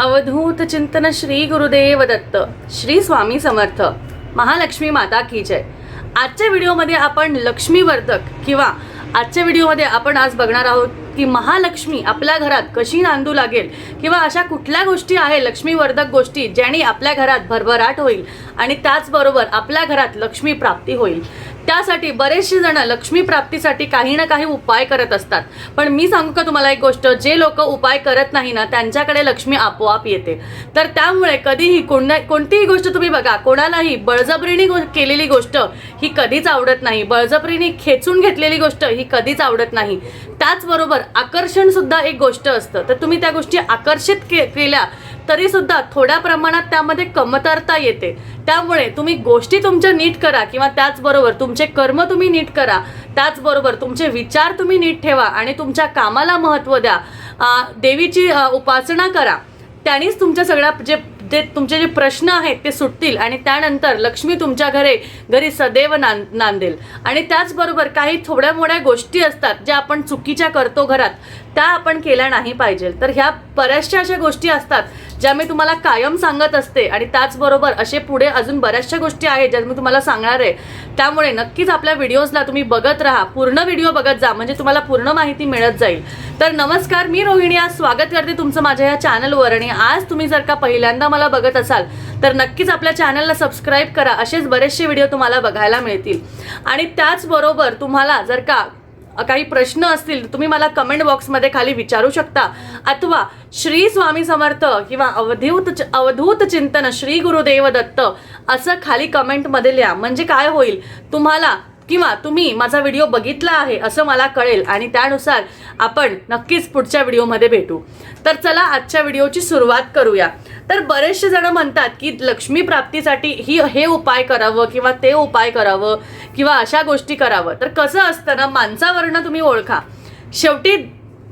अवधूत चिंतन श्री गुरुदेव दत्त श्री स्वामी समर्थ. महालक्ष्मी माता की जय. आजच्या व्हिडिओमध्ये आपण लक्ष्मीवर्धक किंवा आजच्या व्हिडिओमध्ये आपण आज बघणार आहोत की महालक्ष्मी आपल्या घरात कशी नांदू लागेल किंवा अशा कुठल्या गोष्टी आहे लक्ष्मीवर्धक गोष्टी ज्याने आपल्या घरात भरभराट होईल आणि त्याचबरोबर आपल्या घरात लक्ष्मी प्राप्ती होईल. त्यासाठी बरेचसे जण लक्ष्मी प्राप्तीसाठी काही ना काही उपाय करत असतात. पण मी सांगू का तुम्हाला एक गोष्ट? जे लोक उपाय करत नाही ना त्यांच्याकडे लक्ष्मी आपोआप येते. तर त्यामुळे कधीही कोणा कोणतीही गोष्ट तुम्ही बघा कोणालाही बळजबरीने गो- केलेली गोष्ट ही कधीच आवडत नाही. बळजबरीने खेचून घेतलेली गोष्ट ही कधीच आवडत नाही. त्याचबरोबर आकर्षण सुद्धा एक गोष्ट असतं. तर तुम्ही त्या गोष्टी आकर्षित के केल्या तरी सुद्धा थोड्या प्रमाणात त्यामध्ये कमतरता येते. त्यामुळे तुम्ही गोष्टी तुमच्या नीट करा किंवा त्याचबरोबर तुमचे कर्म तुम्ही नीट करा. त्याचबरोबर तुमचे विचार तुम्ही नीट ठेवा आणि तुमच्या कामाला महत्त्व द्या. देवीची उपासना करा. त्यानेच तुमच्या सगळ्या जे जे तुमचे जे प्रश्न आहेत ते सुटतील आणि त्यानंतर लक्ष्मी तुमच्या घरे घरी सदैव नांद नांदेल. आणि त्याचबरोबर काही थोड्या मोठ्या गोष्टी असतात ज्या आपण चुकीच्या करतो घरात. त्या आपण केल्या नाही पाहिजे. तर ह्या बऱ्याचशा अशा गोष्टी असतात ज्या मी तुम्हाला कायम सांगत असते. आणि त्याचबरोबर असे पुढे अजून बऱ्याचशा गोष्टी आहेत ज्या मी तुम्हाला सांगणार आहे. त्यामुळे नक्कीच आपल्या व्हिडिओजला तुम्ही बघत राहा. पूर्ण व्हिडिओ बघत जा म्हणजे तुम्हाला पूर्ण माहिती मिळत जाईल. तर नमस्कार मी रोहिणी आज स्वागत करते तुमचं माझ्या या चॅनलवर. आणि आज तुम्ही जर का पहिल्यांदा मला बघत असाल तर नक्कीच आपल्या चॅनलला सबस्क्राईब करा. असेच बरेचसे व्हिडिओ तुम्हाला बघायला मिळतील. आणि त्याचबरोबर तुम्हाला जर का काही प्रश्न असतील तर तुम्ही मला कमेंट बॉक्समध्ये खाली विचारू शकता. अथवा श्री स्वामी समर्थ किंवा अवधूत अवधूत चिंतन श्री गुरुदेव दत्त असं खाली कमेंटमध्ये लिहा. म्हणजे काय होईल? तुम्हाला किंवा तुम्ही माझा व्हिडिओ बघितला आहे असं मला कळेल. आणि त्यानुसार आपण नक्कीच पुढच्या व्हिडिओमध्ये भेटू. तर चला आजच्या व्हिडिओची सुरुवात करूया. तर बरेचसे जण म्हणतात की लक्ष्मी प्राप्तीसाठी ही हे उपाय करावं किंवा ते उपाय करावं. किंवा अशा गोष्टी करावं. तर कसं असतं ना माणसावरनं तुम्ही ओळखा. शेवटी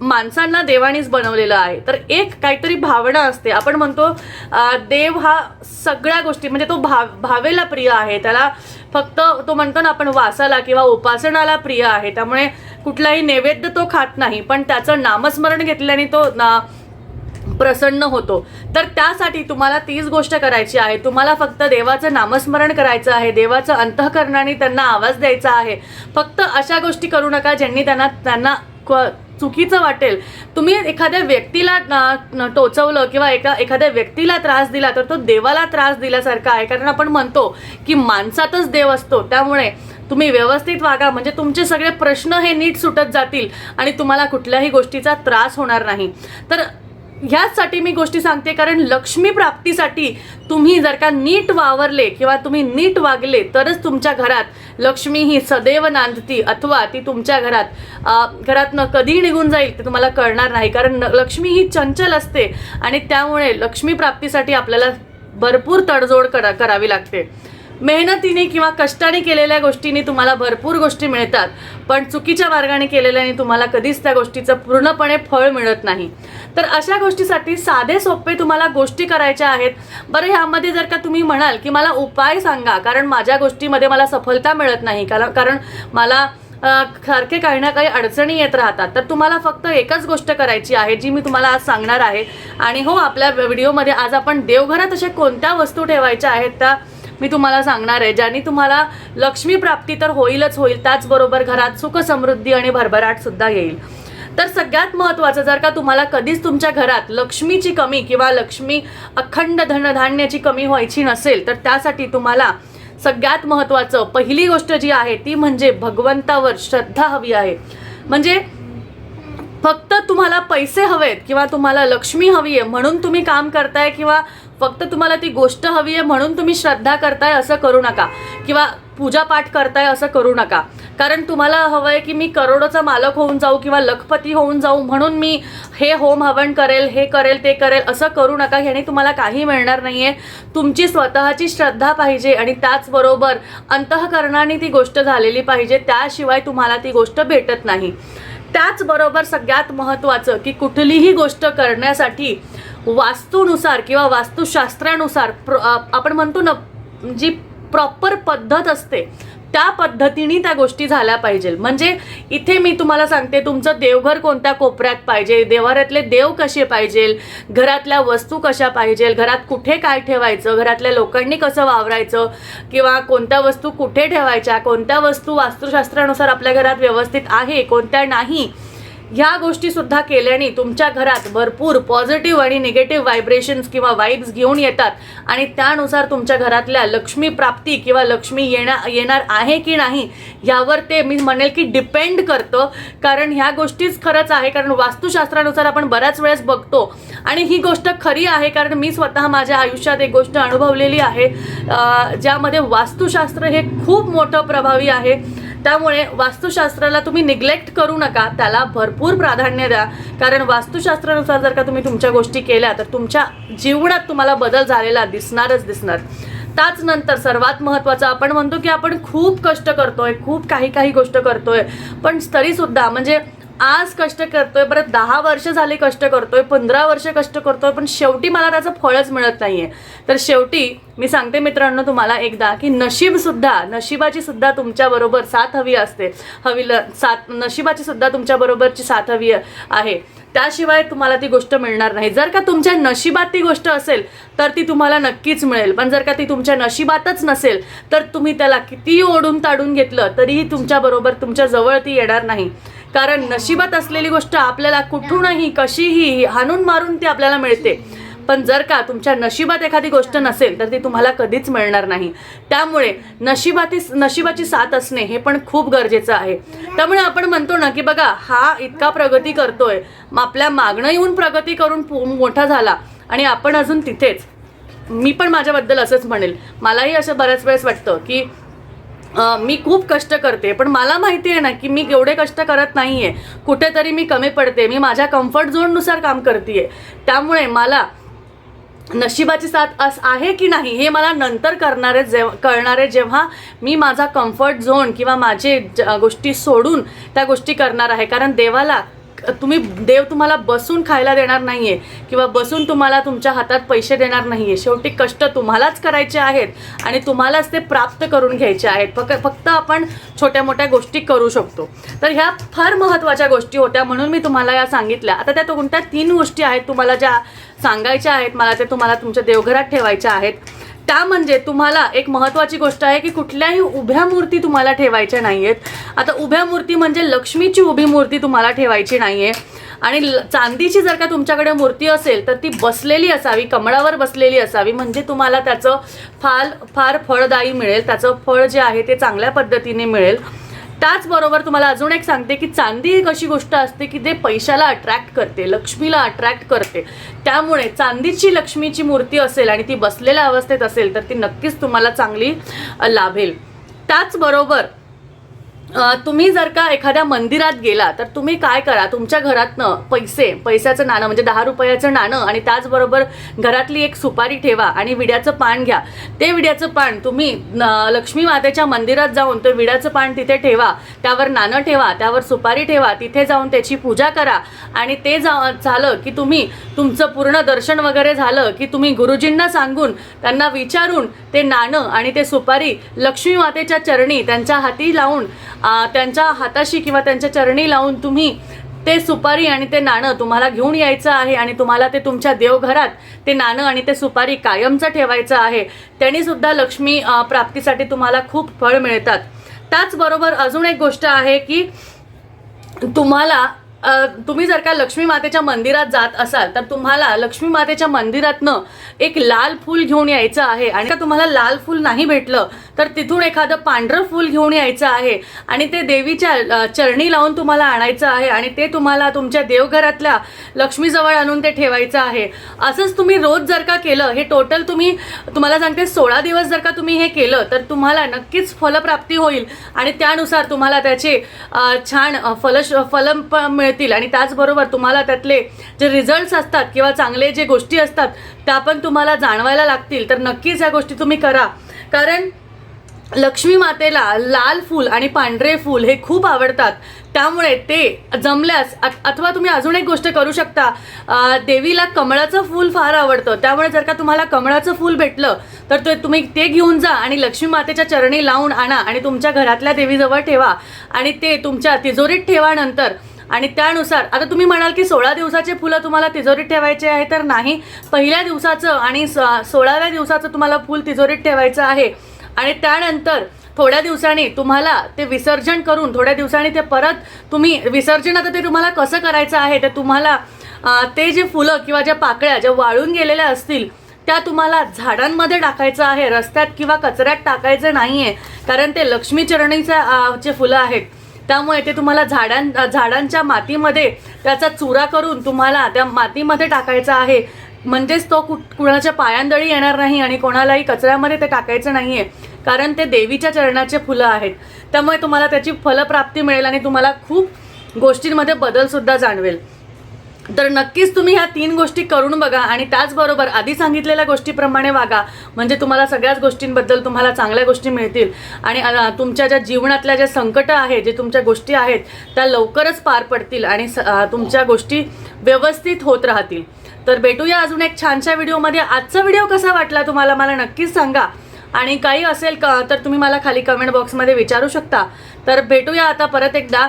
माणसांना देवानीच बनवलेलं आहे. तर एक काहीतरी भावना असते. आपण म्हणतो देव हा सगळ्या गोष्टी म्हणजे तो भाव भावेला प्रिय आहे. त्याला फक्त तो म्हणतो ना आपण वासाला किंवा उपासनाला प्रिय आहे. त्यामुळे कुठलाही नैवेद्य तो खात नाही. पण त्याचं नामस्मरण घेतल्याने तो ना प्रसन्न होतो. तर त्यासाठी तुम्हाला तीच गोष्ट करायची आहे. तुम्हाला फक्त देवाचं नामस्मरण करायचं आहे. देवाचं अंतःकरणाने त्यांना आवाज द्यायचा आहे. फक्त अशा गोष्टी करू नका ज्यांनी त्यांना त्यांना चुकीचं वाटेल. तुम्ही एखाद्या व्यक्तीला टोचवलं किंवा एका एखाद्या व्यक्तीला त्रास दिला तर तो देवाला त्रास दिल्यासारखा आहे. कारण आपण म्हणतो की माणसातच देव असतो. त्यामुळे तुम्ही व्यवस्थित वागा. म्हणजे तुमचे सगळे प्रश्न हे नीट सुटत जातील आणि तुम्हाला कुठल्याही गोष्टीचा त्रास होणार नाही. तर ह्याचसाठी मी गोष्टी सांगते कारण लक्ष्मी प्राप्तीसाठी तुम्ही जर का नीट वावरले किंवा तुम्ही नीट वागले तरच तुमच्या घरात लक्ष्मी ही सदैव नांदती अथवा ती तुमच्या घरात घरातनं कधी निघून जाईल ते तुम्हाला कळणार नाही. कारण लक्ष्मी ही चंचल असते आणि त्यामुळे लक्ष्मी प्राप्तीसाठी आपल्याला भरपूर तडजोड करा करावी लागते. मेहनतीने किंवा कष्टाने केलेल्या गोष्टीने तुम्हाला भरपूर गोष्टी मिळतात पण चुकीच्या मार्गाने केलेल्याने तुम्हाला कधीच त्या गोष्टीचं पूर्णपणे फळ मिळत नाही. तर अशा गोष्टीसाठी साधे सोपे तुम्हाला गोष्टी करायच्या आहेत. बरं ह्यामध्ये जर का तुम्ही म्हणाल की मला उपाय सांगा कारण माझ्या गोष्टीमध्ये मला सफलता मिळत नाही कारण कारण मला सारखे काही ना काही अडचणी येत राहतात. तर तुम्हाला फक्त एकच गोष्ट करायची आहे जी मी तुम्हाला आज सांगणार आहे. आणि हो आपल्या व्हिडिओमध्ये आज आपण देवघरात अशा कोणत्या वस्तू ठेवायच्या आहेत त्या मी तुम्हाला सांगणार आहे ज्याने तुम्हाला लक्ष्मी प्राप्ती तर होईलच होईल त्याचबरोबर घरात सुख समृद्धी आणि भरभराट सुद्धा येईल. तर सगळ्यात महत्त्वाचं जर का तुम्हाला कधीच तुमच्या घरात लक्ष्मीची कमी किंवा लक्ष्मी अखंड धनधान्याची कमी व्हायची नसेल तर त्यासाठी तुम्हाला सगळ्यात महत्त्वाचं पहिली गोष्ट जी आहे ती म्हणजे भगवंतावर श्रद्धा हवी आहे. म्हणजे फक्त तुम्हाला पैसे हवेत किंवा तुम्हाला लक्ष्मी हवी आहे म्हणून तुम्ही काम करताय किंवा फक्त तुम्हाला ती गोष्ट हवी आहे म्हणून तुम्ही श्रद्धा करताय असं करू नका. किंवा पूजापाठ करताय असं करू नका. कारण तुम्हाला हवं आहे की मी करोडोचा मालक होऊन जाऊ किंवा लखपती होऊन जाऊ म्हणून मी हे होम हवन करेल हे करेल ते करेल असं करू नका. ह्याने तुम्हाला काही मिळणार नाही आहे तुमची स्वतःची श्रद्धा पाहिजे आणि त्याचबरोबर अंतःकरणाने ती गोष्ट झालेली पाहिजे. त्याशिवाय तुम्हाला ती गोष्ट भेटत नाही. त्याचबरोबर सगळ्यात महत्त्वाचं की कुठलीही गोष्ट करण्यासाठी वास्तूनुसार किंवा वास्तुशास्त्रानुसार प्र आपण म्हणतो ना जी प्रॉपर पद्धत असते त्या पद्धतीने त्या गोष्टी झाल्या पाहिजे. म्हणजे इथे मी तुम्हाला सांगते तुमचं देवघर कोणत्या कोपऱ्यात पाहिजे? देवाऱ्यातले देव कसे पाहिजे? घरातल्या वस्तू कशा पाहिजे? घरात कुठे काय ठेवायचं? घरातल्या लोकांनी कसं वावरायचं? किंवा कोणत्या वस्तू कुठे ठेवायच्या? कोणत्या वस्तू वास्तुशास्त्रानुसार आपल्या घरात व्यवस्थित आहे कोणत्या नाही? ह्या गोष्टीसुद्धा केल्याने तुमच्या घरात भरपूर पॉझिटिव्ह आणि निगेटिव्ह व्हायब्रेशन्स किंवा वाईब्स घेऊन येतात. आणि त्यानुसार तुमच्या घरातल्या लक्ष्मी प्राप्ती किंवा लक्ष्मी येणार येणार आहे की नाही यावर ते मी म्हणेल की डिपेंड करतं. कारण ह्या गोष्टीच खरंच आहे. कारण वास्तुशास्त्रानुसार आपण बऱ्याच वेळेस बघतो. आणि ही गोष्ट खरी आहे कारण मी स्वतः माझ्या आयुष्यात एक गोष्ट अनुभवलेली आहे. ज्यामध्ये वास्तुशास्त्र हे खूप मोठं प्रभावी आहे. त्यामुळे वास्तुशास्त्राला तुम्ही निग्लेक्ट करू नका त्याला भरपूर प्राधान्य द्या. कारण वास्तुशास्त्रानुसार जर का तुम्ही तुमच्या गोष्टी केल्या तर तुमच्या जीवनात तुम्हाला बदल झालेला दिसणारच दिसणार. त्याच नंतर सर्वात महत्त्वाचं आपण म्हणतो की आपण खूप कष्ट करतोय खूप काही काही गोष्ट करतोय. पण तरीसुद्धा म्हणजे आज कष्ट करतोय बरं दहा वर्ष झाले कष्ट करतोय पंधरा वर्ष कष्ट करतोय पण शेवटी मला त्याचं फळच मिळत नाही आहे तर शेवटी मी सांगते मित्रांनो तुम्हाला एकदा की नशीबसुद्धा नशिबाची सुद्धा तुमच्याबरोबर साथ हवी असते. हवी ल- साथ नशिबाची सुद्धा तुमच्याबरोबरची साथ हवी आहे. त्याशिवाय तुम्हाला ती गोष्ट मिळणार नाही. जर का तुमच्या नशिबात ती गोष्ट असेल तर ती तुम्हाला नक्कीच मिळेल. पण जर का ती तुमच्या नशिबातच नसेल तर तुम्ही त्याला कितीही ओढून ताडून घेतलं तरीही तुमच्याबरोबर तुमच्याजवळ तुमच्या जवळ ती येणार नाही. कारण नशिबात असलेली गोष्ट आपल्याला कुठूनही कशीही हाणून मारून ती आपल्याला मिळते. पण जर का तुमच्या नशिबात एखादी गोष्ट नसेल तर ती तुम्हाला कधीच मिळणार नाही. त्यामुळे नशिबाती नशिबाची साथ असणे हे पण खूप गरजेचं आहे. त्यामुळे आपण म्हणतो ना की बघा हा इतका प्रगती करतोय. मग आपल्या मागणं येऊन प्रगती करून मोठा झाला आणि आपण अजून तिथेच. मी पण माझ्याबद्दल असंच म्हणेल. मलाही असं बऱ्याच वेळेस वाटतं की मी खूप कष्ट करते पण मला माहिती आहे ना की मी एवढे कष्ट करत नाही आहे कुठेतरी मी कमी पडते मी माझ्या कम्फर्ट झोननुसार काम करते त्यामुळे मला नशिबाची साथ अस आहे की नाही हे मला नंतर करणारे जेव कळणारे जेव्हा मी माझा कम्फर्ट झोन किंवा माझे ज- गोष्टी सोडून त्या गोष्टी करणार आहे. कारण देवाला तुम्ही देव तुम्हाला बसून खायला देणार नाही आहे किंवा बसून तुम्हाला तुमच्या हातात पैसे देणार नाही आहे शेवटी कष्ट तुम्हालाच करायचे आहेत आणि तुम्हालाच ते प्राप्त करून घ्यायचे आहेत. फक्त फक्त आपण छोट्या मोठ्या गोष्टी करू शकतो. तर ह्या फार महत्त्वाच्या गोष्टी होत्या म्हणून मी तुम्हाला या सांगितल्या. आता त्या कोणत्या तीन गोष्टी आहेत तुम्हाला ज्या सांगायच्या आहेत मला ते तुम्हाला तुमच्या देवघरात ठेवायच्या आहेत. त्या म्हणजे तुम्हाला एक महत्त्वाची गोष्ट आहे की कुठल्याही उभ्या मूर्ती तुम्हाला ठेवायच्या नाही आहेत आता उभ्या मूर्ती म्हणजे लक्ष्मीची उभी मूर्ती तुम्हाला ठेवायची नाही आहे आणि ल- चांदीची जर का तुमच्याकडे मूर्ती असेल तर ती बसलेली असावी कमळावर बसलेली असावी. म्हणजे तुम्हाला त्याचं फार फार फळदायी मिळेल. त्याचं फळ जे आहे ते चांगल्या पद्धतीने मिळेल. त्याचबरोबर तुम्हाला अजून एक सांगते की चांदी एक अशी गोष्ट असते की ते पैशाला अट्रॅक्ट करते लक्ष्मीला अट्रॅक्ट करते. त्यामुळे चांदीची लक्ष्मीची मूर्ती असेल आणि ती बसलेल्या अवस्थेत असेल तर ती नक्कीच तुम्हाला चांगली लाभेल. त्याचबरोबर तुम्ही जर का एखाद्या मंदिरात गेला तर तुम्ही काय करा? तुमच्या घरातनं पैसे पैशाचं नाणं म्हणजे दहा रुपयाचं नाणं आणि त्याचबरोबर घरातली एक सुपारी ठेवा आणि विड्याचं पान घ्या. ते विड्याचं पान तुम्ही लक्ष्मी मातेच्या मंदिरात जाऊन ते विड्याचं पान तिथे ठेवा. त्यावर नाणं ठेवा त्यावर सुपारी ठेवा तिथे जाऊन त्याची पूजा करा. आणि ते जा झालं की तुम्ही तुमचं पूर्ण दर्शन वगैरे झालं की तुम्ही गुरुजींना सांगून त्यांना विचारून ते नाणं आणि ते सुपारी लक्ष्मी मातेच्या चरणी त्यांच्या हाती लावून त्यांच्या हाताशी किंवा त्यांच्या चरणी लावून तुम्ही ते सुपारी आणि ते नाणं तुम्हाला घेऊन यायचं आहे आणि तुम्हाला ते तुमच्या देवघरात ते नाणं आणि ते सुपारी कायमचं ठेवायचं आहे. त्यांनी सुद्धा लक्ष्मी प्राप्तीसाठी तुम्हाला खूप फळ मिळतात. त्याचबरोबर अजून एक गोष्ट आहे की तुम्हाला तुम्ही जर का लक्ष्मी मातेच्या मंदिरात जात असाल तर तुम्हाला लक्ष्मी मातेच्या मंदिरातनं एक लाल फूल घेऊन यायचं आहे. आणि का तुम्हाला लाल फूल नाही भेटलं तर तिथून एखादं पांढरं फूल घेऊन यायचं आहे. आणि ते देवीच्या चरणी लावून तुम्हाला आणायचं आहे आणि ते तुम्हाला तुमच्या देवघरातल्या लक्ष्मीजवळ आणून ते ठेवायचं आहे. असंच तुम्ही रोज जर का केलं हे टोटल तुम्ही तुम्हाला सांगते सोळा दिवस जर का तुम्ही हे केलं तर तुम्हाला नक्कीच फलप्राप्ती होईल. आणि त्यानुसार तुम्हाला त्याचे छान फलश फल मिळ मिळतील. आणि त्याचबरोबर तुम्हाला त्यातले जे रिझल्ट्स असतात किंवा चांगले जे गोष्टी असतात त्या पण तुम्हाला जाणवायला लागतील. तर नक्कीच ह्या गोष्टी तुम्ही करा. कारण लक्ष्मी मातेला लाल फूल आणि पांढरे फूल हे खूप आवडतात. त्यामुळे ते जमल्यास अथवा तुम्ही अजून एक गोष्ट करू शकता. देवीला कमळाचं फूल फार आवडतं. त्यामुळे जर का तुम्हाला कमळाचं फूल भेटलं तर ते तुम्ही ते घेऊन जा आणि लक्ष्मी मातेच्या चरणी लावून आणा आणि तुमच्या घरातल्या देवीजवळ ठेवा. आणि ते तुमच्या तिजोरीत ठेवा नंतर आणि त्यानुसार आता तुम्ही म्हणाल की सोळा दिवसाचे फुलं तुम्हाला तिजोरीत ठेवायचे आहे तर नाही. पहिल्या दिवसाचं आणि स- सोळाव्या दिवसाचं तुम्हाला फुल तिजोरीत ठेवायचं आहे. आणि त्यानंतर थोड्या दिवसांनी तुम्हाला ते विसर्जन करून थोड्या दिवसांनी ते परत तुम्ही विसर्जन आता ते तुम्हाला कसं करायचं आहे ते तुम्हाला ते जे फुलं किंवा ज्या पाकळ्या ज्या वाळून गेलेल्या असतील त्या तुम्हाला झाडांमध्ये टाकायचं आहे रस्त्यात किंवा कचऱ्यात टाकायचं नाही आहे कारण ते लक्ष्मीचरणीच्या जे फुलं आहेत त्यामुळे ते तुम्हाला झाडां झाडांच्या मातीमध्ये त्याचा चुरा करून तुम्हाला त्या मातीमध्ये टाकायचा आहे. म्हणजेच तो कु कुणाच्या पायांदळी येणार नाही आणि कोणालाही कचऱ्यामध्ये ते टाकायचं नाही आहे कारण ते देवीच्या चरणाचे फुलं आहेत. त्यामुळे तुम्हाला त्याची फलप्राप्ती मिळेल आणि तुम्हाला खूप गोष्टींमध्ये बदलसुद्धा जाणवेल. तर नक्कीच तुम्ही ह्या तीन गोष्टी करून बघा आणि त्याचबरोबर आधी सांगितलेल्या गोष्टीप्रमाणे वागा. म्हणजे तुम्हाला सगळ्याच गोष्टींबद्दल तुम्हाला चांगल्या गोष्टी मिळतील. आणि तुमच्या ज्या जीवनातल्या ज्या संकटं आहेत जे तुमच्या गोष्टी आहेत त्या लवकरच पार पडतील आणि स- तुमच्या गोष्टी व्यवस्थित होत राहतील. तर भेटूया अजून एक छानशा व्हिडिओमध्ये. आजचा व्हिडिओ कसा वाटला तुम्हाला मला नक्कीच सांगा. आणि काही असेल का तर तुम्ही मला खाली कमेंट बॉक्समध्ये विचारू शकता. तर भेटूया आता परत एकदा.